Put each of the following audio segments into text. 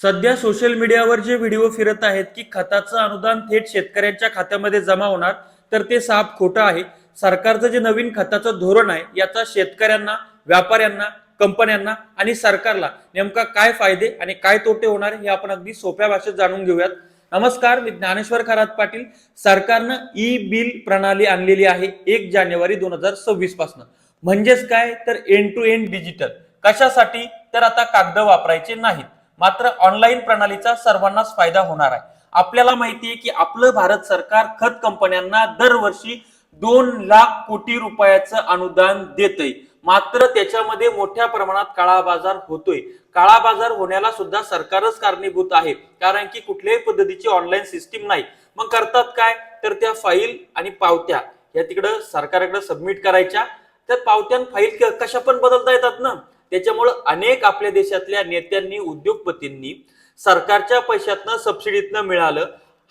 सध्या सोशल मीडियावर जे व्हिडिओ फिरत आहेत की खताचं अनुदान थेट शेतकऱ्यांच्या खात्यामध्ये जमा होणार तर ते साफ खोटं आहे. सरकारचं जे नवीन खताचं धोरण आहे याचा शेतकऱ्यांना व्यापाऱ्यांना कंपन्यांना आणि सरकारला नेमका काय फायदे आणि काय तोटे होणार हे आपण अगदी सोप्या भाषेत जाणून घेऊयात. नमस्कार मी ज्ञानेश्वर खरात पाटील. सरकारनं ई बिल प्रणाली आणलेली आहे एक जानेवारी दोन हजार सव्वीसपासून. म्हणजेच काय? तर एंड टू एंड डिजिटल कशासाठी? तर आता कागद वापरायचे नाहीत. मात्र ऑनलाईन प्रणालीचा सर्वांनाच फायदा होणार आहे. आपल्याला माहिती आहे की आपलं भारत सरकार खत कंपन्यांना दरवर्षी दोन लाख कोटी रुपयाचं अनुदान देतय. मात्र त्याच्यामध्ये मोठ्या प्रमाणात काळा बाजार होतोय. काळा बाजार होण्याला सुद्धा सरकारच कारणीभूत आहे. कारण की कुठल्याही पद्धतीची ऑनलाईन सिस्टीम नाही. मग करतात काय? तर त्या फाईल आणि पावत्या या तिकडं सरकारकडे सबमिट करायच्या. त्या पावत्या फाईल कशा पण बदलता येतात ना? त्याच्यामुळं अनेक आपल्या देशातल्या नेत्यांनी उद्योगपतींनी सरकारच्या पैशातनं सबसिडीतनं मिळालं.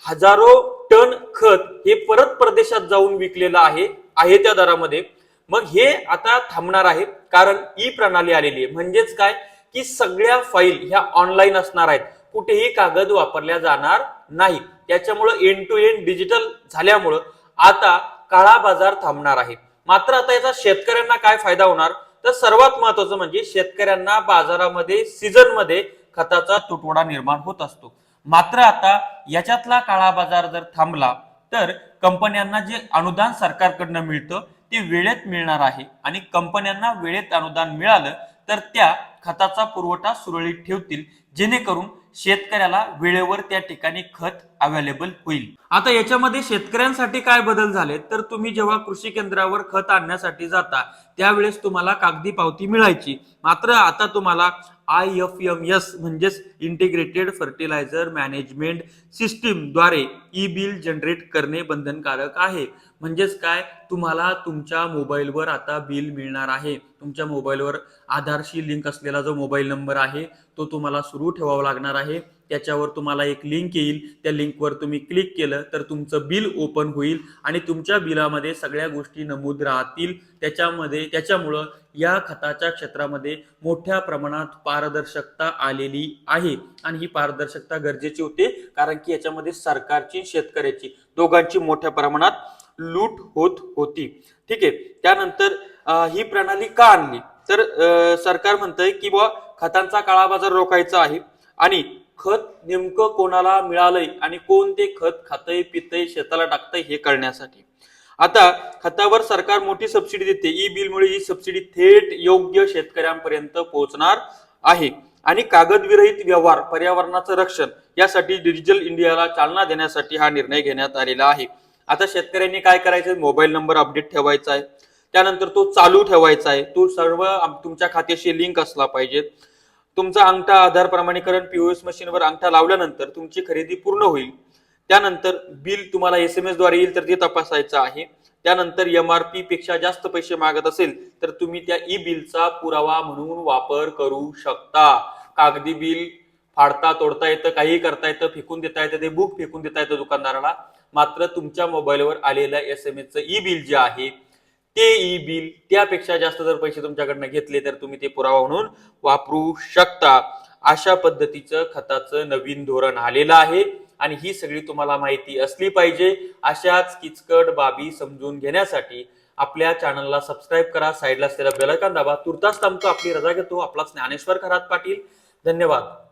हजारो टन खत हे परत परदेशात जाऊन विकलेलं आहे आहे त्या दरामध्ये. मग हे आता थांबणार आहे कारण ई प्रणाली आलेली आहे. म्हणजेच काय? की सगळ्या फाईल ह्या ऑनलाईन असणार आहेत. कुठेही कागद वापरल्या जाणार नाही त्याच्यामुळं एंड टू एंड डिजिटल झाल्यामुळं आता काळा बाजार थांबणार आहे. मात्र आता याचा शेतकऱ्यांना काय फायदा होणार? तर सर्वात महत्वाचं म्हणजे शेतकऱ्यांना बाजारामध्ये सीझनमध्ये खताचा तुटवडा निर्माण होत असतो. मात्र आता याच्यातला काळा बाजार जर थांबला तर कंपन्यांना जे अनुदान सरकारकडनं मिळतं ते वेळेत मिळणार आहे. आणि कंपन्यांना वेळेत अनुदान मिळालं तर त्या खताचा पुरवठा सुरळीत ठेवतील जेणेकरून शेतकऱ्याला वेळेवर त्या ठिकाणी खत अवेलेबल होईल. आता याच्यामध्ये शेतकऱ्यांसाठी काय बदल झाले? तर तुम्ही जेव्हा कृषी केंद्रावर खत आणण्यासाठी जाता त्यावेळेस तुम्हाला कागदी पावती मिळायची. मात्र आता तुम्हाला आय एफ एम एस म्हणजेच इंटिग्रेटेड फर्टिलायझर मॅनेजमेंट सिस्टीमद्वारे ई बिल जनरेट करणे बंधनकारक आहे. म्हणजेच काय? तुम्हाला तुमच्या मोबाईलवर आता बिल मिळणार आहे. तुमच्या मोबाईलवर आधारशी लिंक असलेला जो मोबाईल नंबर आहे तो तुम्हाला सुरू ठेवावा लागणार आहे. त्याच्यावर तुम्हाला एक लिंक येईल. त्या लिंकवर तुम्ही क्लिक केलं तर तुमचं बिल ओपन होईल आणि तुमच्या बिलामध्ये सगळ्या गोष्टी नमूद राहतील. त्याच्यामध्ये त्याच्यामुळं या खताच्या क्षेत्रामध्ये मोठ्या प्रमाणात पारदर्शकता आलेली आहे. आणि ही पारदर्शकता गरजेची होते कारण की याच्यामध्ये सरकारची शेतकऱ्याची दोघांची मोठ्या प्रमाणात लूट होत होती. ठीक आहे? त्यानंतर ही प्रणाली का आणली? तर सरकार म्हणतंय की बुवा खतांचा काळा बाजार रोखायचा आहे आणि खत नेमकं कोणाला मिळालंय आणि कोण ते खत खातंय पितय शेताला टाकतंय हे कळण्यासाठी आता खतावर सरकार मोठी सबसिडी देते. ई बिलमुळे ही सबसिडी थेट योग्य शेतकऱ्यांपर्यंत पोहोचणार आहे. आणि कागदविरहित व्यवहार पर्यावरणाचं रक्षण यासाठी डिजिटल इंडियाला चालना देण्यासाठी हा निर्णय घेण्यात आलेला आहे. आता शेतकऱ्यांनी काय करायचं? मोबाईल नंबर अपडेट ठेवायचा आहे. त्यानंतर तो चालू ठेवायचा आहे. तो सर्व तुमच्या खात्याशी लिंक असला पाहिजे तुमचा अंगठा आधार प्रमाणीकरण पीओएस मशीनवर अंगठा लावल्यानंतर तुमची खरेदी पूर्ण होईल. त्यानंतर बिल तुम्हाला एस एम एसद्वारे येईल तर ते तपासायचं आहे. त्यानंतर एम आर पी पेक्षा जास्त पैसे मागत असेल तर तुम्ही त्या ई बिलचा पुरावा म्हणून वापर करू शकता. कागदी बिल फाडता तोडता येतं काहीही करता येतं फेकून देता येतं ते बुक फेकून देता येतं दुकानदाराला. मात्र तुमच्या मोबाईलवर आलेलं एस एम एसचं ई बिल जे आहे ते ई बिल त्यापेक्षा जास्त जर पैसे तुमच्याकडनं घेतले तर तुम्ही ते पुरावा म्हणून वापरू शकता. अशा पद्धतीचं खताचं नवीन धोरण आलेलं आहे आणि ही सगळी तुम्हाला माहिती असली पाहिजे. अशाच किचकट बाबी समजून घेण्यासाठी आपल्या चॅनलला सबस्क्राईब करा साईडला असलेला बेलायकॉन दाबा. तुर्तास थांबतो आपली रजा घेतो. आपला ज्ञानेश्वर खरात पाटील. धन्यवाद.